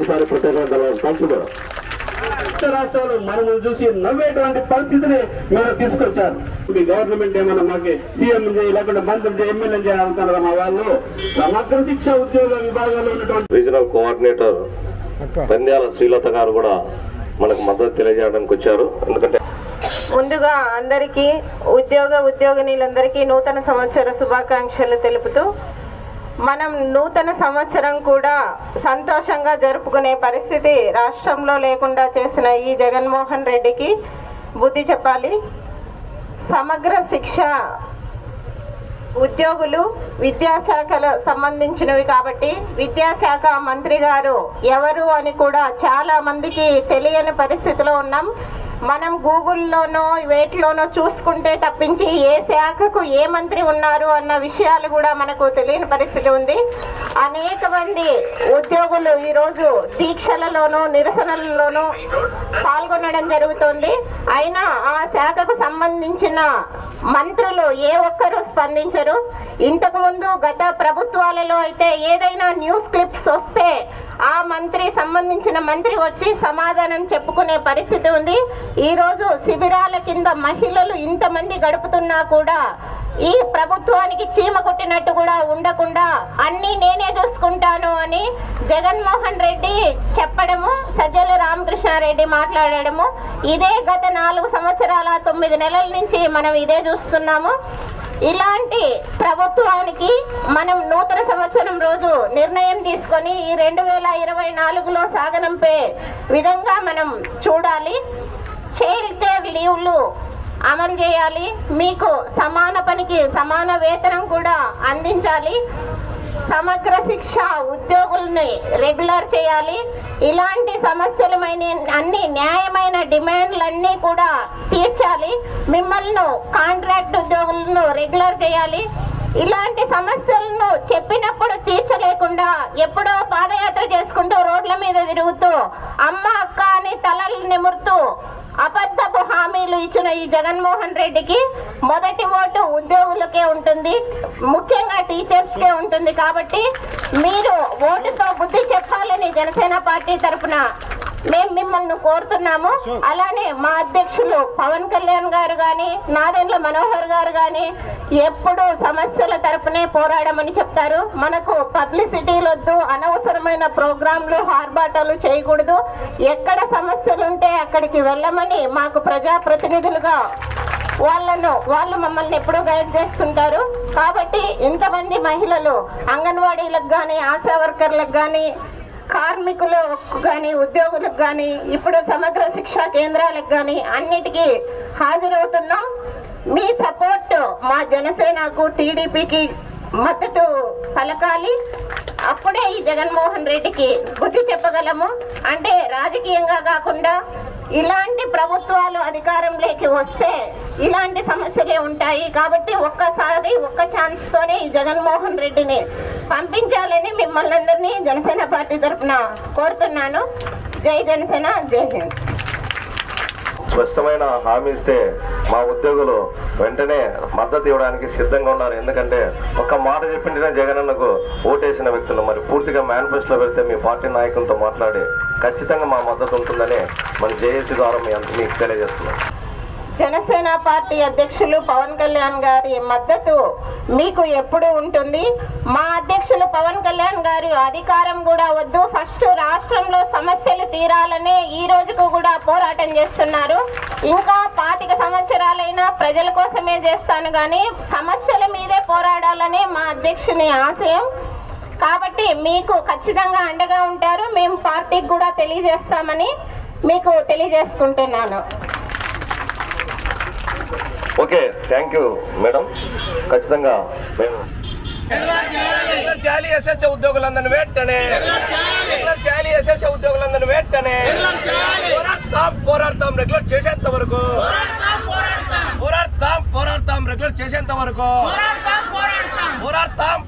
మరొకసారి ప్రత్యేకంగా రాష్ట్రాలు మనల్ని చూసి నవ్వేటువంటి పరిస్థితిని మీరు తీసుకొచ్చారు. మీ గవర్నమెంట్ ఏమన్నా మాకు సీఎం చేయి లేకుంటే మంత్రి చేయి ఎమ్మెల్యే చేయాలంటున్నారు మా వాళ్ళు? సమగ్ర శిక్ష ఉద్యోగ విభాగంలో ఉన్నటువంటి రీజనల్ కోఆర్డినేటర్ పెంద్యాల శ్రీలత గారు కూడా మనకు మద్దతు తెలియజేయడానికి వచ్చారు. ఎందుకంటే ముందుగా అందరికీ ఉద్యోగ ఉద్యోగినీలందరికీ నూతన సంవత్సర శుభాకాంక్షలు తెలుపుతూ మనం నూతన సంవత్సరం కూడా సంతోషంగా జరుపుకునే పరిస్థితి రాష్ట్రంలో లేకుండా చేసిన ఈ జగన్మోహన్ రెడ్డికి బుద్ధి చెప్పాలి. సమగ్ర శిక్ష ఉద్యోగులు విద్యాశాఖల సంబంధించినవి కాబట్టి విద్యాశాఖ మంత్రి గారు ఎవరు అని కూడా చాలా మందికి తెలియని పరిస్థితిలో ఉన్నాం. మనం గూగుల్లోనో వేటిలోనో చూసుకుంటే తప్పించి ఏ శాఖకు ఏ మంత్రి ఉన్నారు అన్న విషయాలు కూడా మనకు తెలియని పరిస్థితి ఉంది. అనేక మంది ఉద్యోగులు ఈరోజు దీక్షలలోనూ నిరసనలలోనూ పాల్గొనడం జరుగుతోంది. అయినా ఆ శాఖకు సంబంధించిన మంత్రులు ఏ ఒక్కరూ స్పందించరు. ఇంతకు ముందు గత ప్రభుత్వాలలో అయితే ఏదైనా న్యూస్ క్లిప్స్ వస్తే ఆ మంత్రి సంబంధించిన మంత్రి వచ్చి సమాధానం చెప్పుకునే పరిస్థితి ఉంది. ఈరోజు శిబిరాల కింద మహిళలు ఇంతమంది గడుపుతున్నా కూడా ఈ ప్రభుత్వానికి చీమ కొట్టినట్టు కూడా ఉండకుండా అన్ని నేనే చూసుకుంటాను అని జగన్మోహన్ రెడ్డి చెప్పడము సజ్జల రామకృష్ణారెడ్డి మాట్లాడడము ఇదే గత నాలుగు సంవత్సరాల తొమ్మిది నెలల నుంచి మనం ఇదే చూస్తున్నాము. ఇలాంటి ప్రభుత్వానికి మనం నూతన సంవత్సరం రోజు నిర్ణయం తీసుకొని ఈ రెండు వేల ఇరవై నాలుగులో సాగనంపే విధంగా మనం చూడాలి. చైల్డ్ కేర్ లీవ్లు అమలు చేయాలి. మీకు సమాన పనికి సమాన వేతనం కూడా అందించాలి. సమగ్ర శిక్ష ఉద్యోగుల్ని రెగ్యులర్ చేయాలి. ఇలాంటి సమస్యలమైన అన్ని న్యాయమైన డిమాండ్లన్నీ కూడా తీర్చాలి. మిమ్మల్ని కాంట్రాక్ట్ ఉద్యోగులను రెగ్యులర్ చేయాలి. ఇలాంటి సమస్యలను చెప్పినప్పుడు తీర్చలేకుండా ఎప్పుడో పాదయాత్ర చేసుకుంటూ రోడ్ల మీద తిరుగుతూ అమ్మ అక్క అని తలలు నిమురుతూ అబద్ధపు హామీలు ఇచ్చిన ఈ జగన్మోహన్ రెడ్డికి మొదటి ఓటు ఉద్యోగులకే ఉంటుంది ముఖ్యంగా టీచర్స్ కే ఉంటుంది కాబట్టి మీరు ఓటుతో బుద్ధి చెప్పాలని జనసేన పార్టీ తరఫున మేము మిమ్మల్ని కోరుతున్నాము. అలానే మా అధ్యక్షులు పవన్ కళ్యాణ్ గారు గాని నాదెండ్ల మనోహర్ గారు గాని ఎప్పుడు సమస్యల తరపునే పోరాడమని చెప్తారు. మనకు పబ్లిసిటీలు వద్దు అనవసరమైన ప్రోగ్రాంలు ఆర్భాటాలు చేయకూడదు. ఎక్కడ సమస్యలు ఉంటే అక్కడికి వెళ్ళమని మాకు ప్రజాప్రతినిధులుగా వాళ్ళను వాళ్ళు మమ్మల్ని ఎప్పుడూ గైడ్ చేస్తుంటారు. కాబట్టి ఇంతమంది మహిళలు అంగన్వాడీలకు కానీ ఆశా వర్కర్లకు కానీ కార్మికులకు కానీ ఉద్యోగులకు కానీ ఇప్పుడు సమగ్ర శిక్షా కేంద్రాలకు కానీ అన్నిటికీ హాజరవుతున్నాం. మీ సపోర్ట్ మా జనసేనకు టీడీపీకి మద్దతు పలకాలి. అప్పుడే ఈ జగన్మోహన్ రెడ్డికి బుద్ధి చెప్పగలము. అంటే రాజకీయంగా కాకుండా ఇలాంటి ప్రభుత్వాలు అధికారంలోకి వస్తే ఇలాంటి సమస్యలే ఉంటాయి. కాబట్టి ఒక్కసారి ఒక్క ఛాన్స్తోనే ఈ జగన్మోహన్ రెడ్డిని పంపించాలని మిమ్మల్ని అందరినీ జనసేన పార్టీ తరఫున కోరుతున్నాను. జై జనసేన జై హింద్. స్పష్టమైన హామీ ఇస్తే మా ఉద్యోగులు వెంటనే మద్దతు ఇవ్వడానికి సిద్ధంగా ఉన్నారు. ఎందుకంటే ఒక మాట చెప్పింటేనే జగనన్నకు ఓటేసిన వ్యక్తులు. మరి పూర్తిగా మేనిఫెస్టోలో పెడితే మీ పార్టీ నాయకులతో మాట్లాడి ఖచ్చితంగా మా మద్దతు ఉంటుందని మన జేఏసీ ద్వారా మీ అంత మీకు తెలియజేస్తున్నాం. జనసేన పార్టీ అధ్యక్షులు పవన్ కళ్యాణ్ గారి మద్దతు మీకు ఎప్పుడు ఉంటుంది? మా అధ్యక్షులు పవన్ కళ్యాణ్ గారు అధికారం కూడా వద్దు. ఫస్ట్ రాష్ట్రంలో సమస్యలు తీరాలనే ఈ రోజుకు కూడా పోరాటం చేస్తున్నారు. ఇంకా పాతిక సంవత్సరాలైనా ప్రజల కోసమే చేస్తాను కానీ సమస్యల మీదే పోరాడాలనే మా అధ్యక్షుని ఆశయం. కాబట్టి మీకు ఖచ్చితంగా అండగా ఉంటారు. మేము పార్టీకి కూడా తెలియజేస్తామని మీకు తెలియజేసుకుంటున్నాను. ఓకే థ్యాంక్ యూ మేడం ఖచ్చితంగా మేము చేయాలి ఎస్ఎస్ఏ ఉద్యోగులందరిని వెంటనే. రెగ్యులర్ చేయాలి ఎస్ఎస్ఏ ఉద్యోగులందరిని వెంటనే. పోరాడతాం పోరాడతాం రెగ్యులర్ చేసేంత వరకు. పోరాడతాం పోరాడతాం. రెగ్యులర్ చేసేంత వరకు. పోరాడతాం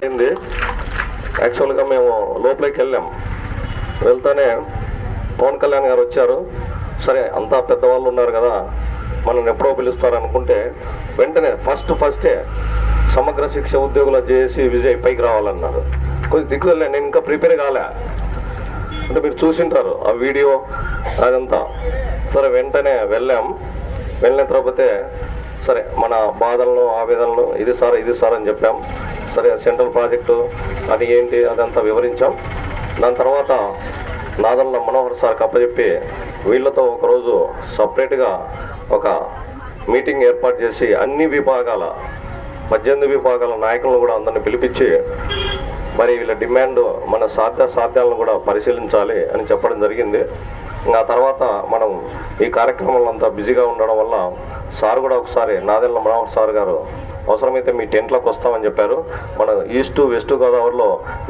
యాక్చువల్గా మేము లోపలికి వెళ్ళాం. వెళ్తానే పవన్ కళ్యాణ్ గారు వచ్చారు. సరే అంతా పెద్దవాళ్ళు ఉన్నారు కదా. మనల్ని ఎప్పుడో పిలుస్తారు అనుకుంటే వెంటనే ఫస్ట్ ఫస్టే సమగ్ర శిక్ష ఉద్యోగుల చేసి విజయ్ పైకి రావాలన్నారు. కొంచెం దిక్కులే నేను ఇంకా ప్రిపేర్ కాలే. అంటే మీరు చూసింటారు ఆ వీడియో అదంతా. సరే వెంటనే వెళ్ళాం. వెళ్ళిన తర్వాత సరే మన బాధలను ఆవేదనలు ఇది సార్ ఇది సార్ అని చెప్పాం. సరే సెంట్రల్ ప్రాజెక్టు అది ఏంటి అదంతా వివరించాం. దాని తర్వాత నాదల్ల మనోహర్ సార్కి అప్పచెప్పి వీళ్ళతో ఒకరోజు సపరేట్గా ఒక మీటింగ్ ఏర్పాటు చేసి అన్ని విభాగాల పద్దెనిమిది విభాగాల నాయకులను కూడా అందరిని పిలిపించి మరి వీళ్ళ డిమాండ్ మన సాధ్య సాధ్యాలను కూడా పరిశీలించాలి అని చెప్పడం జరిగింది. ఆ తర్వాత మనం ఈ కార్యక్రమంలో అంతా బిజీగా ఉండడం వల్ల సార్ కూడా ఒకసారి నాదెల్ల మనోహర్ సార్ గారు అవసరమైతే మీ టెంట్లోకి వస్తామని చెప్పారు. మన ఈస్ట్ వెస్ట్ గోదావరిలో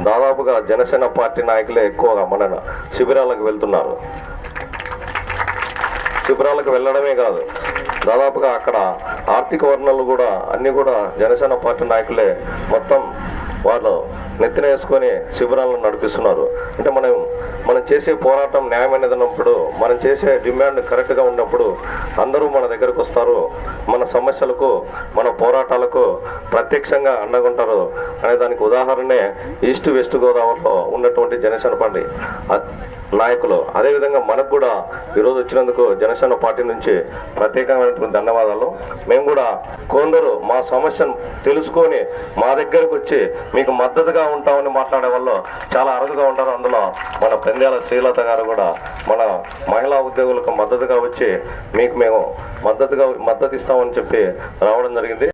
దాదాపుగా జనసేన పార్టీ నాయకులే ఎక్కువగా మన శిబిరాలకు వెళ్తున్నారు. శిబిరాలకు వెళ్ళడమే కాదు. దాదాపుగా అక్కడ ఆర్థిక వర్ణాలు కూడా అన్నీ కూడా జనసేన పార్టీ నాయకులే మొత్తం వాళ్ళు నెత్తిన వేసుకొని శిబిరాలను నడిపిస్తున్నారు. అంటే మనం మనం చేసే పోరాటం న్యాయమైనది అన్నప్పుడు మనం చేసే డిమాండ్ కరెక్ట్గా ఉన్నప్పుడు అందరూ మన దగ్గరకు వస్తారు. మన సమస్యలకు మన పోరాటాలకు ప్రత్యక్షంగా అండగుంటారు అనే దానికి ఉదాహరణే ఈస్ట్ వెస్ట్ గోదావరిలో ఉన్నటువంటి జనసేన పార్టీ. నాయకులు. అదేవిధంగా మనకు కూడా ఈరోజు వచ్చినందుకు జనసేన పార్టీ నుంచి ప్రత్యేకమైనటువంటి ధన్యవాదాలు. మేము కూడా కొందరు మా సమస్యను తెలుసుకొని మా దగ్గరకు వచ్చి మీకు మద్దతుగా ఉంటామని మాట్లాడే వాళ్ళు చాలా అరుదుగా ఉంటారు. అందులో మన పెంద్యాల శ్రీలత గారు కూడా మన మహిళా ఉద్యోగులకు మద్దతుగా వచ్చి మీకు మేము మద్దతుగా మద్దతు ఇస్తామని చెప్పి రావడం జరిగింది.